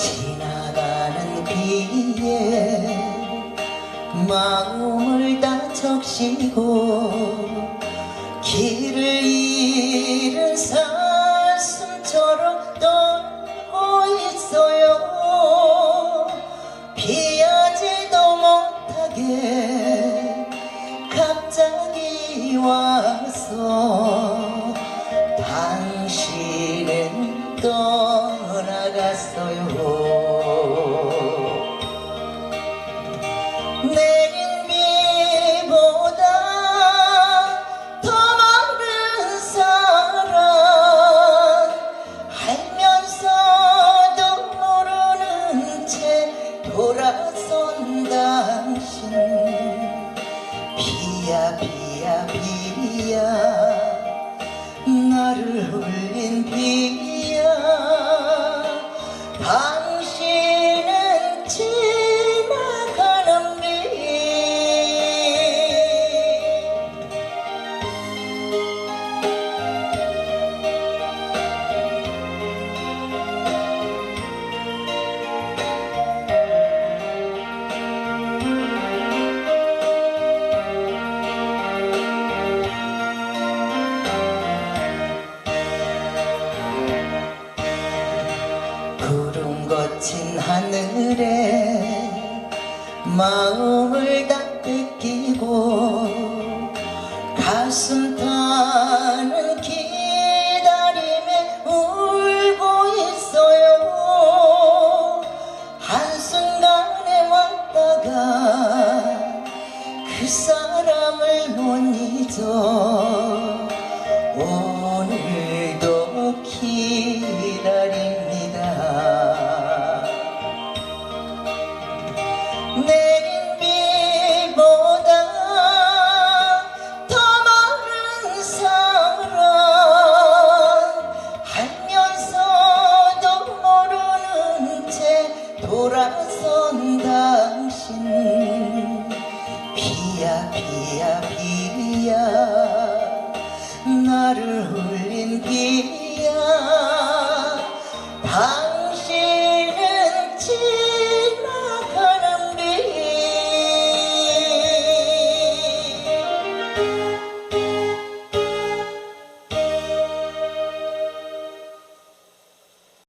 지나가는 귀에 마음을 다 적시고 길을 잃은 사슴처럼 떨고 있어요. 피하지도 못하게 갑자기 와서 당신은 떠나갔어요. 내린 비보다 더 많은 사랑. 알면서도 모르는 채 돌아선 당신 비야 비야 비야. 나를 흘린 거친 하늘에 마음을 다 뺏기고 가슴 다 돌아선 당신. 비야 비야 비야. 나를 울린 비